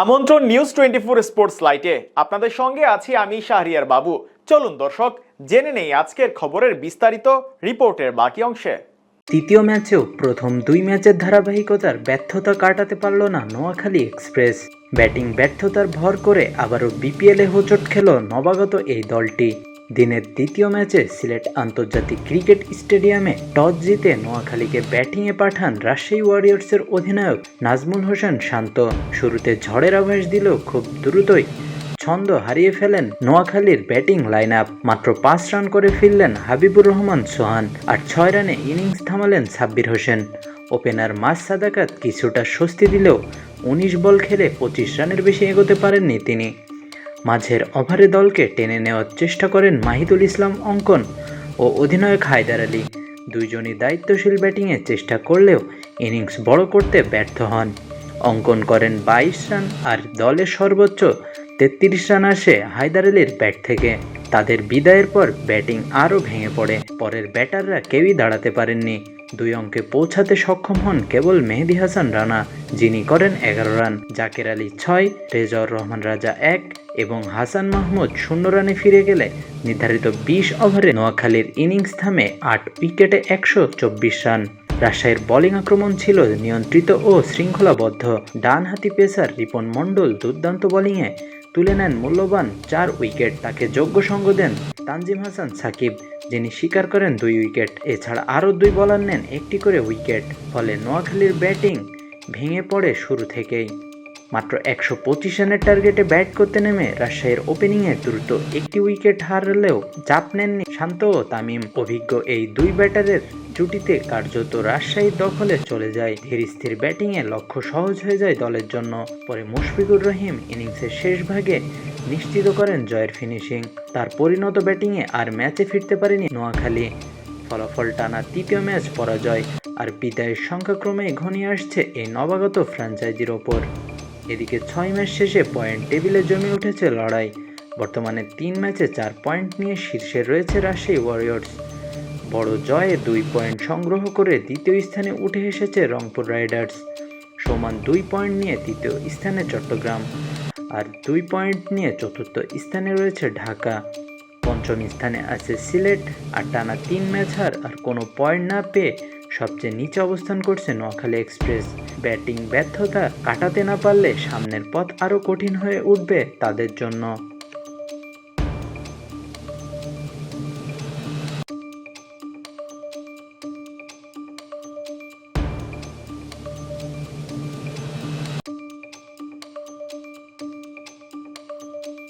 আমন্ত্রণ news twenty four sports লাইটে আপনাদের সঙ্গে আছি আমি শাহরিয়ার বাবু। চলুন দর্শক, জেনে নেই আজকের খবরের বিস্তারিত রিপোর্টের বাকি অংশে। তৃতীয় ম্যাচেও প্রথম দুই ম্যাচের ধারাবাহিকতার ব্যর্থতা কাটাতে পারল না নোয়াখালী এক্সপ্রেস। ব্যাটিং ব্যর্থতার ভর করে আবারও বিপিএলে হোঁচট খেল নবাগত এই দলটি। দিনের দ্বিতীয় ম্যাচে সিলেট আন্তর্জাতিক ক্রিকেট স্টেডিয়ামে টস জিতে নোয়াখালীকে ব্যাটিংয়ে পাঠান রাজশাহী ওয়ারিয়র্সের অধিনায়ক নাজমুল হোসেন শান্ত। শুরুতে ঝড়ের আভাস দিলেও খুব দ্রুতই ছন্দ হারিয়ে ফেলেন নোয়াখালীর ব্যাটিং লাইন আপ মাত্র পাঁচ রান করে ফিরলেন হাবিবুর রহমান সোহান আর ছয় রানে ইনিংস থামালেন সাব্বির হোসেন। ওপেনার মাস সাদাকাত কিছুটা স্বস্তি দিলেও উনিশ বল খেলে পঁচিশ রানের বেশি এগোতে পারেননি তিনি। মাঝের ওভারে দলকে টেনে নেওয়ার চেষ্টা করেন মাহিদুল ইসলাম অঙ্কন ও অধিনায়ক হায়দার আলী। দুইজনই দায়িত্বশীল ব্যাটিংয়ের চেষ্টা করলেও ইনিংস বড় করতে ব্যর্থ হন। অঙ্কন করেন বাইশ রান আর দলের সর্বোচ্চ তেত্রিশ রান আসে হায়দার আলীর ব্যাট থেকে। তাদের বিদায়ের পর ব্যাটিং আরও ভেঙে পড়ে। পরের ব্যাটাররা কেউই দাঁড়াতে পারেননি। দুই অঙ্কে পৌঁছাতে সক্ষম হন কেবল মেহেদি হাসান রানা, যিনি করেন এগারো রান। জাকের আলী ছয় রেজাউর রহমান রাজা এক এবং হাসান মাহমুদ শূন্য রানে ফিরে গেলে নির্ধারিত বিশ ওভারে নোয়াখালীর ইনিংস থামে আট উইকেটে একশো চব্বিশ রান। রাজশাহীর বোলিং আক্রমণ ছিল নিয়ন্ত্রিত ও শৃঙ্খলাবদ্ধ। ডানহাতি পেসার রিপন মণ্ডল দুর্দান্ত বোলিংয়ে তুলে নেন মূল্যবান চার উইকেট। তাকে যোগ্য সঙ্গ দেন তানজিম হাসান, সাকিব, যিনি স্বীকার করেন দুই উইকেট। এছাড়া আরও দুই বলার নেন একটি করে উইকেট। ফলে নোয়াখালীর ব্যাটিং ভেঙে পড়ে শুরু থেকেই। মাত্র একশো পঁচিশ রানের টার্গেটে ব্যাট করতে নেমে রাজশাহীর ওপেনিংয়ে দ্রুত একটি উইকেট হারলেও চাপ নেননি শান্ত ও তামিম। অভিজ্ঞ এই দুই ব্যাটারের জুটিতে কার্যত রাজশাহীর দখলে চলে যায়। ধীর স্থির ব্যাটিংয়ে লক্ষ্য সহজ হয়ে যায় দলের জন্য। পরে মুশফিকুর রহিম ইনিংসের শেষ ভাগে নিশ্চিত করেন জয়ের ফিনিশিং। তার পরিণত ব্যাটিংয়ে আর ম্যাচে ফিরতে পারেনি নোয়াখালী। ফলাফল টানা তৃতীয় ম্যাচ পরাজয়, আর বিদায়ের সংখ্যা ক্রমেই ঘনিয়ে আসছে এই নবাগত ফ্র্যাঞ্চাইজির ওপর। এদিকে ছয় ম্যাচ শেষে পয়েন্ট টেবিলে জমে উঠেছে লড়াই। বর্তমানে তিন ম্যাচে চার পয়েন্ট নিয়ে শীর্ষে রয়েছে রাজশাহী ওয়ারিয়র্স। বড় জয়ে দুই পয়েন্ট সংগ্রহ করে দ্বিতীয় স্থানে উঠে এসেছে রংপুর রাইডার্স। সমান দুই পয়েন্ট নিয়ে তৃতীয় স্থানে চট্টগ্রাম। আর দুই পয়েন্ট নিয়ে চতুর্থ স্থানে রয়েছে ঢাকা। পঞ্চম স্থানে আছে সিলেট, আর টানা তিন ম্যাচ হার আর কোনো পয়েন্ট না পেয়ে সবচেয়ে নিচে অবস্থান করছে নোয়াখালী এক্সপ্রেস। ব্যাটিং ব্যর্থতা কাটাতে না পারলে সামনের পথ আরও কঠিন হয়ে উঠবে তাদের জন্য।